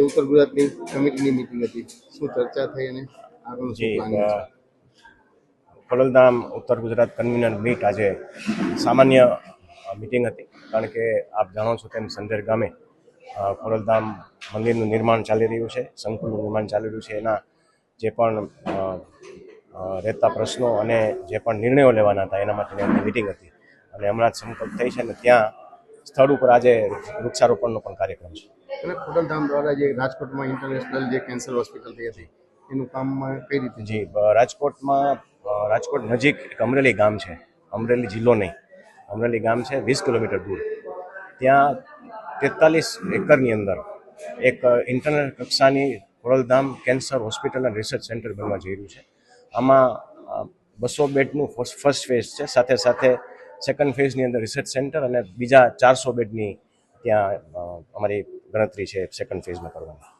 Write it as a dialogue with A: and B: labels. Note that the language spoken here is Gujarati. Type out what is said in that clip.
A: જે ઉત્તર ગુજરાતની કમિટીની મિટિંગ હતી. શું ચર્ચા થઈ અને આગળ શું પ્લાન છે?
B: ખોડલધામ ઉત્તર ગુજરાત કન્વીનર મીટ આજે સામાન્ય મિટિંગ હતી. કારણ કે આપ જાણો છો તેમ સંજેર ગામે ખોડલધામ મંદિરનું નિર્માણ ચાલી રહ્યું છે સંકુલનું નિર્માણ ચાલી રહ્યું છે. એના જે પણ રહેતા પ્રશ્નો અને જે પણ નિર્ણયો લેવાના હતા એના માટેની મિટિંગ હતી. અને હમણાં જ સંકલ્પ થઈ છે ને ત્યાં સ્થળ ઉપર આજે વૃક્ષારોપણનો પણ કાર્યક્રમ છે.
A: અને ખોડલધામ દ્વારા જે રાજકોટમાં ઇન્ટરનેશનલ જે કેન્સર હોસ્પિટલ થઈ હતી એનું કામમાં કઈ રીતે?
B: જી રાજકોટમાં રાજકોટ નજીક એક અમરેલી ગામ છે. અમરેલી જિલ્લો નહીં. અમરેલી ગામ છે વીસ કિલોમીટર દૂર. ત્યાં તેતાલીસ એકરની અંદર એક ઇન્ટરનેટ કક્ષાની ખોડલધામ કેન્સર હોસ્પિટલ અને રિસર્ચ સેન્ટર બનવા જઈ રહ્યું છે. આમાં બસો બેડનું ફર્સ્ટ ફેઝ છે. સાથે સાથે સેકન્ડ ફેઝની અંદર રિસર્ચ સેન્ટર અને બીજા ચારસો બેડની ત્યાં અમારી ગણતરી છે સેકન્ડ ફેઝમાં કરવાની.